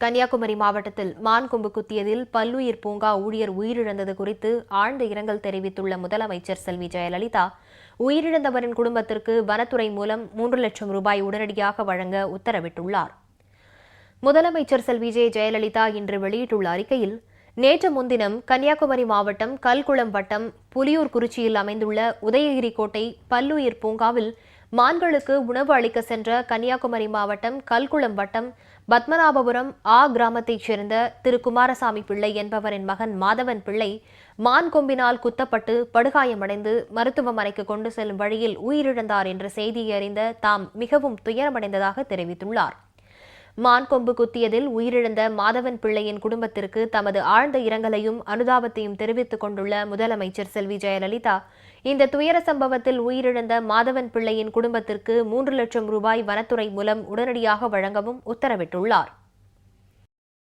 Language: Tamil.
கன்னியாகுமரி மாவட்டத்தில் மான் கொம்பு குத்தியதில் பல்லுயிர் பூங்கா ஊழியர் உயிரிழந்தது குறித்து ஆழ்ந்த இரங்கல் தெரிவித்துள்ள முதலமைச்சர் செல்வி ஜெயலலிதா உயிரிழந்தவரின் குடும்பத்திற்கு வனத்துறை மூலம் மூன்று லட்சம் ரூபாய் உடனடியாக வழங்க உத்தரவிட்டுள்ளார். முதலமைச்சர் செல்வி ஜெயலலிதா இன்று வெளியிட்டுள்ள அறிக்கையில் நேற்று முன்தினம் கன்னியாகுமரி மாவட்டம் கல்குளம் வட்டம் புலியூர் குறிச்சியில் அமைந்துள்ள உதயகிரி கோட்டை பல்லுயிர் பூங்காவில் மான்களுக்கு உணவு அளிக்க சென்ற கன்னியாகுமரி மாவட்டம் கல்குளம் வட்டம் பத்மநாபபுரம் ஆ கிராமத்தைச் சேர்ந்த திரு குமாரசாமி பிள்ளை என்பவரின் மகன் மாதவன் பிள்ளை மான் கொம்பினால் குத்தப்பட்டு படுகாயமடைந்து மருத்துவமனைக்கு கொண்டு செல்லும் வழியில் உயிரிழந்தார் என்ற செய்தியை அறிந்த தாம் மிகவும் துயரமடைந்ததாக தெரிவித்துள்ளார். மான் கொம்பு குத்தியதில் உயிரிழந்த மாதவன் பிள்ளையின் குடும்பத்திற்கு தமது ஆழ்ந்த இரங்கலையும் அனுதாபத்தையும் தெரிவித்துக் கொண்டுள்ள முதலமைச்சர் செல்வி ஜெயலலிதா இந்த துயர சம்பவத்தில் உயிரிழந்த மாதவன் பிள்ளையின் குடும்பத்திற்கு மூன்று லட்சம் ரூபாய் வனத்துறை மூலம் உடனடியாக வழங்கவும் உத்தரவிட்டுள்ளார்.